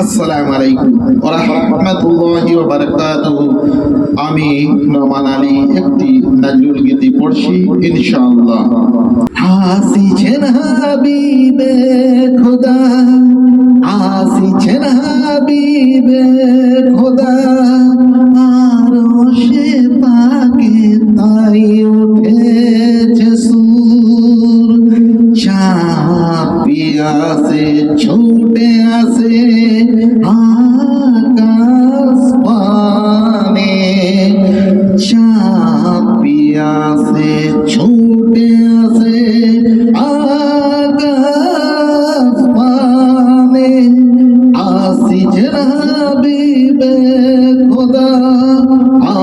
আসসালামু আলাইকুম রাহমাতুল্লাহি ওয়া বারাকাতুহু। আমি নোমান আলী, একটি নজরুল গীতি পড়ছি, ইনশাআল্লাহ। হাসিছেন হাবিবে খোদা, হাসিছেন হাবিবে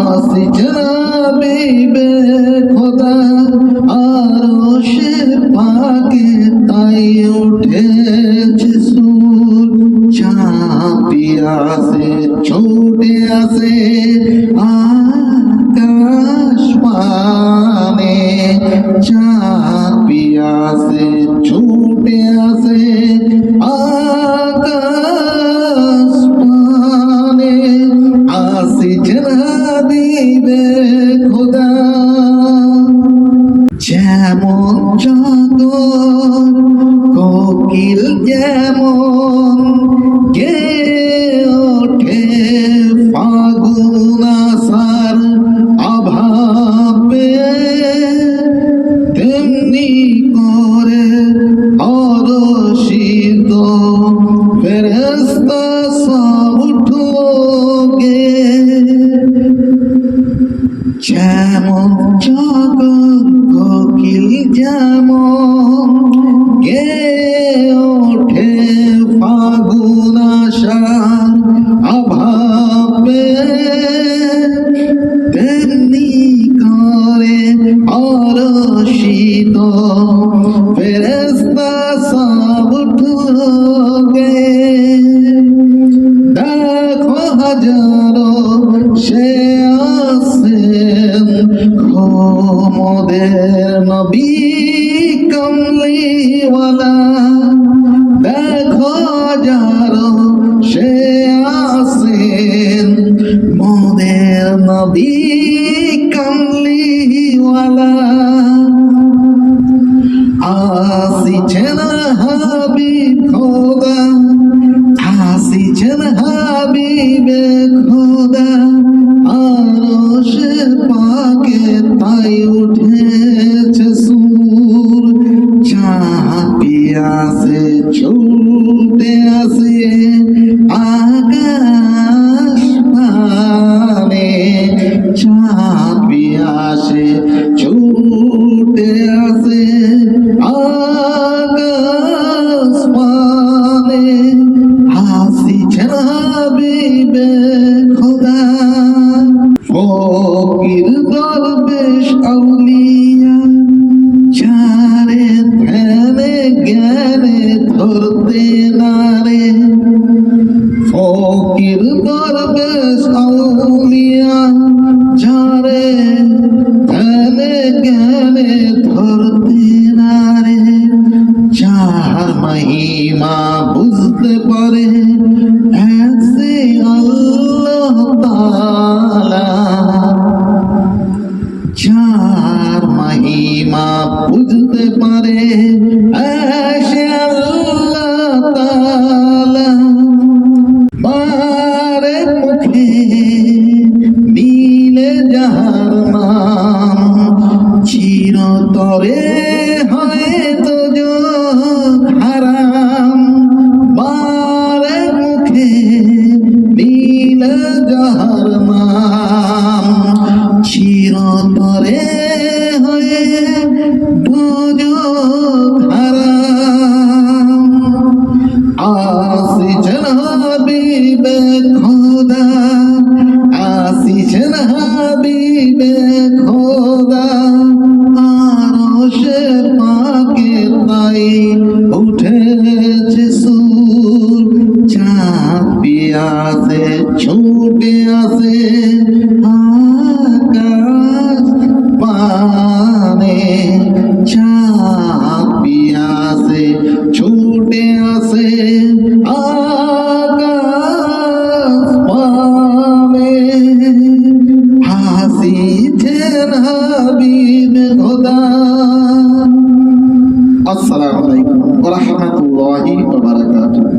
আসি জনাবিবে খোদা আরশে পাকে তাই উঠেছে জনাবিবে খোদা যেমন যত কোকিল যেমন যেমন জগৎ কোকিল যেমন গে ওঠে ফাগুন আশার অভাবে তেমনি করে অরশিত নবী কমলিওয়ালা দেখো হাজারো সে আসেন। মোদের নবী কমলিওয়ালা আসিছেন আসে জ্ঞানে ধরতে নারে ফকির দরবেশ আউলিয়া যারে ধ্যানে জ্ঞানে ধরতে নারে যার মহিমা বুঝতে পারে ऐसे আল্লাহ তাআলা। মিলে যাহার নাম চিরতরে হয়ে দুযোগ আছে, ছুটে আছে আকাশ পানে ছাপিয়া আছে, ছুটে আছে আকাশ পানে। হাসিছেন হাবিব খোদা। আসসালামু আলাইকুম ওয়া রাহমাতুল্লাহি ওয়া বারাকাতুহু।